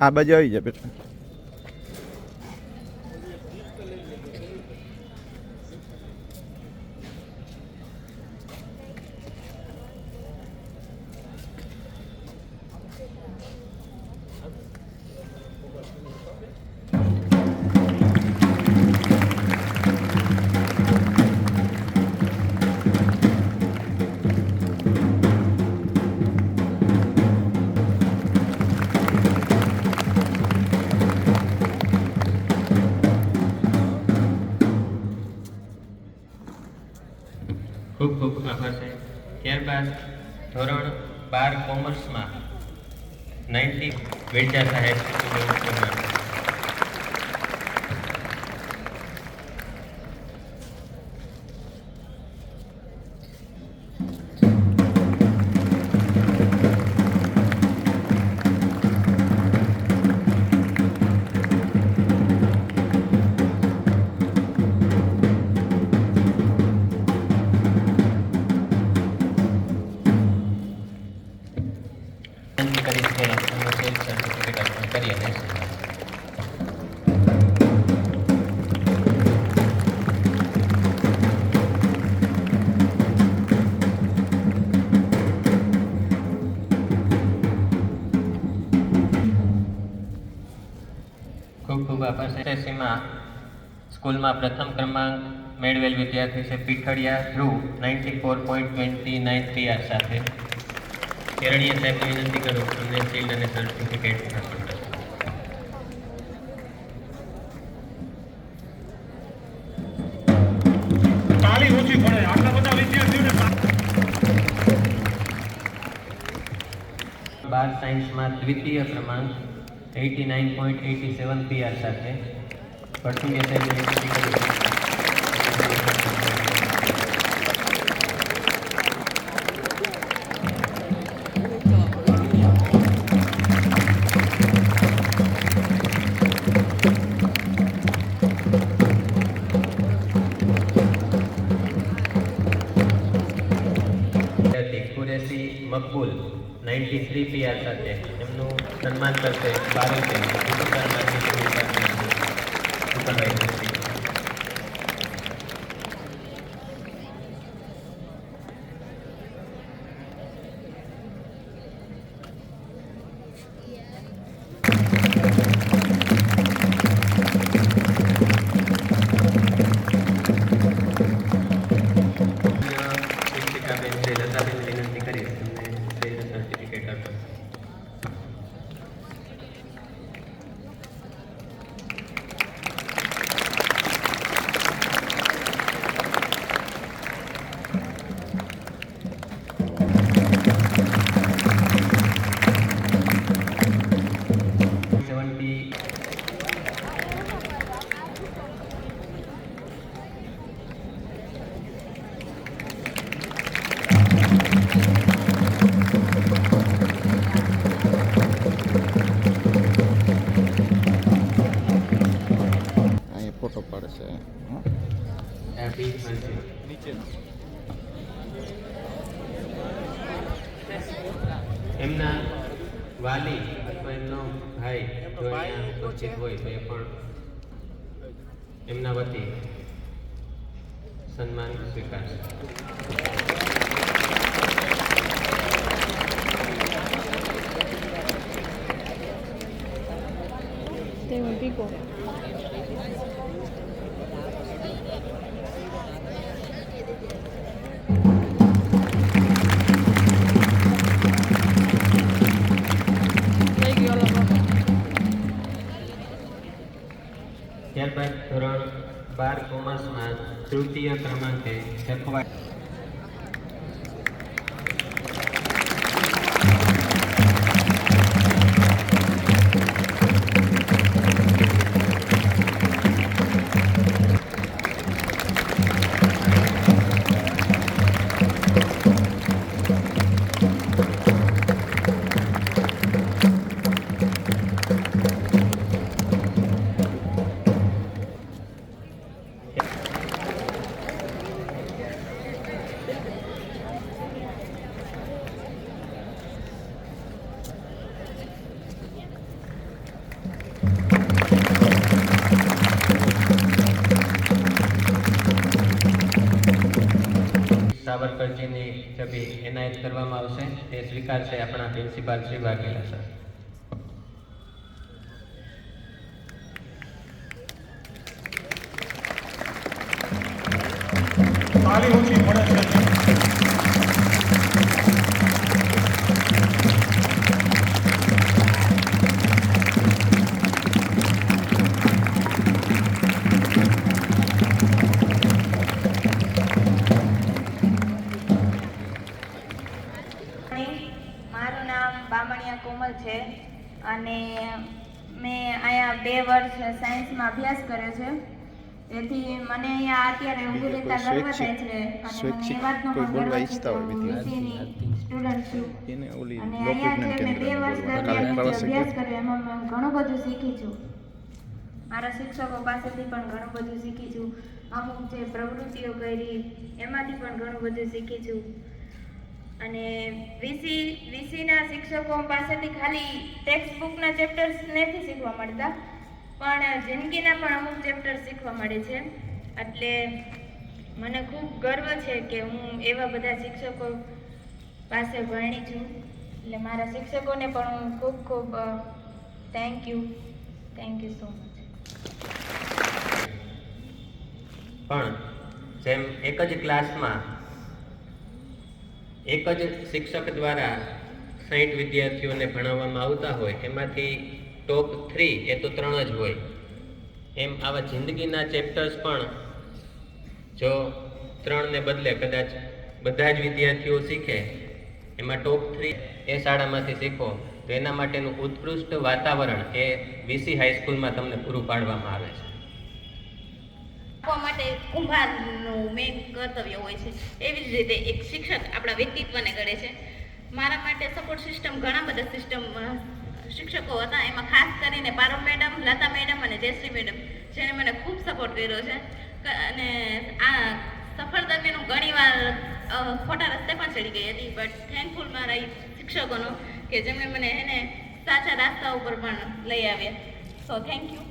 આ બાજુ આવી જાય બેટા. ખૂબ ખૂબ આભાર સાહેબ. ત્યારબાદ ધોરણ બાર કોમર્સમાં નાઇન્ટી વેચા સાહેબ આભાર એસએસસીમાં સ્કૂલમાં પ્રથમ ક્રમાંક મેળવેલ વિદ્યાર્થી છે Pithadiya Dhruv ninety four point twenty nine PR સાથે. કેરળીય સાહેબને વિનંતી કરું તમને શિલ્ડ અને સર્ટિફિકેટ હાંસલ કરો. ઓછી પડે આટલા બધા વિદ્યાર્થીઓને બાર સાયન્સમાં દ્વિતીય ક્રમાંક eighty nine point eighty seven PR સાથે વિદ્યાર્થી મકબૂલ નાઇન્ટી થ્રી પીઆર સાથે. એમનું સન્માન કરશે બારોટે સુપરસ્ટાર એમના વાલી અથવા એમનો ભાઈ જો ઉપસ્થિત હોય, તો એ પણ એમના વતી સન્માન તેમાં પીકો થઈ બાર કોમર્સમાં તૃતીય સાવરકરજીની છબી એનાયત કરવામાં આવશે. તે સ્વીકારશે આપણા પ્રિન્સિપાલ શ્રી વાઘેલા સર. તાલી ઊંચી પડે છે. કોમલ છે અને મેં અહીંયા બે વર્ષ સાયન્સમાં અભ્યાસ કર્યો છે. તેથી મને અહીંયા અત્યારે ઊભું રહેતા ગર્વ થાય છે અને મને એ વાતનો પણ ગર્વ છે કે હું. સ્ટુડન્ટ છું. અને અહીંયા જે મેં બે વર્ષ દરમિયાન અભ્યાસ કર્યો. એમાં મેં ઘણું બધું શીખી છું. મારા શિક્ષકો પાસેથી પણ ઘણું બધું શીખી છું. અમુક જે પ્રવૃત્તિઓ કરી એમાંથી પણ ઘણું બધું શીખી છું. અને વીસી વીસીના શિક્ષકો પાસેથી ખાલી ટેક્સ્ટ બુકના ચેપ્ટર્સ નથી શીખવા મળતા, પણ જિંદગીના પણ અમુક ચેપ્ટર શીખવા મળે છે. એટલે મને ખૂબ ગર્વ છે કે હું એવા બધા શિક્ષકો પાસે ભણી છું. એટલે મારા શિક્ષકોને પણ હું ખૂબ ખૂબ thank you thank you so much પણ જેમ એક જ ક્લાસમાં એક જ શિક્ષક દ્વારા સાહીઠ વિદ્યાર્થીઓને ભણાવવામાં આવતા હોય, એમાંથી ટોપ થ્રી એ તો ત્રણ જ હોય. એમ આવા જિંદગીના ચેપ્ટર્સ પણ જો ત્રણને બદલે કદાચ બધા જ વિદ્યાર્થીઓ શીખે, એમાં ટોપ થ્રી એ શાળામાંથી શીખો, તો એના માટેનું ઉત્કૃષ્ટ વાતાવરણ એ વીસી હાઈસ્કૂલમાં તમને પૂરું પાડવામાં આવે છે. આપવા માટે કુંભારનું મેઇન કર્તવ્ય હોય છે. એવી જ રીતે એક શિક્ષક આપણા વ્યક્તિત્વને ઘડે છે. મારા માટે સપોર્ટ સિસ્ટમ ઘણા બધા સિસ્ટમ શિક્ષકો હતા. એમાં ખાસ કરીને પારો મેડમ લતા મેડમ અને જયશ્રી મેડમ જેણે મને ખૂબ સપોર્ટ કર્યો છે. અને આ સફળ દરમિયાન ઘણીવાર ખોટા રસ્તે પણ ચડી ગઈ હતી. બટ થેન્કફુલ મારા શિક્ષકોનો કે જેમણે મને એને સાચા રાસ્તા ઉપર પણ લઈ આવ્યા. સો થેન્ક યુ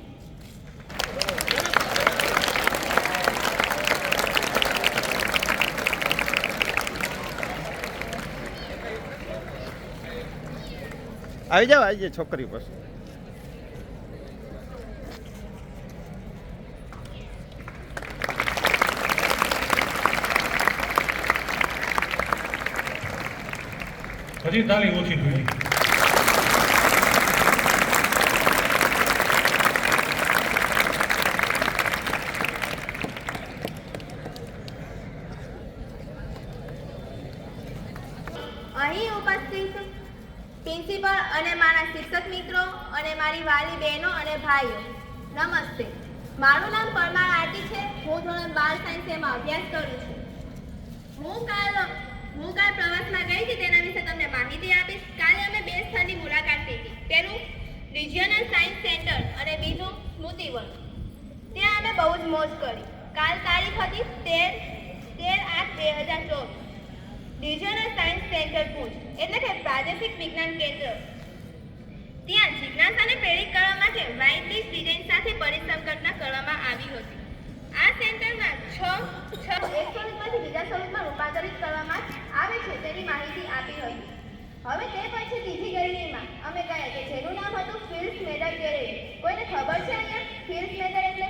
આવી જાવ આવી જાય છોકરી પાસે. હજી તાલી ઓછી જોઈએ અહીં ઉપસ્થિત પ્રિન્સિપલ અને મારા શિક્ષક મિત્રો અને મારી વાલી બહેનો અને ભાઈઓ, નમસ્તે. મારું નામ પરમાર આરતી છે. હું ધોરણ બાર સાયન્સ એમાં અભ્યાસ કરું છું. હું કાલ હું કાલ પ્રવાસમાં ગઈ હતી, તેના વિશે તમને માહિતી આપીશ. કાલે અમે બે સ્થળની મુલાકાત લીધી. પહેલું રિજિયનલ સાયન્સ સેન્ટર અને બીજું સ્મૃતિવન ત્યાં અમે બહુ જ મોજ કરી. કાલ તારીખ હતી તેર તેર આઠ બે હજાર ચોવીસ. રિજિયનલ સાયન્સ સેન્ટર ભુજ, એટલે કે પ્રાદેશિક વિજ્ઞાન કેન્દ્ર. ત્યાં જિજ્ઞાસાને પ્રેરિત કરવા માટે વાઇટલી સ્ટુડન્ટ સાથે સાથે ઘટના કરવામાં આવી હતી. આ સેન્ટરમાં છ છ એક સ્વરૂપમાંથી બીજા સ્વરૂપમાં રૂપાંતરિત કરવામાં આવે છે તેની માહિતી આપી હતી. હવે તે પછી ત્રીજી ગેલેરીમાં અમે ગયા કે જેનું નામ હતું ફિલ્ડ મેડલ ગેલેરી. કોઈને ખબર છે અહીંયા? ફિલ્ડ મેડલ એટલે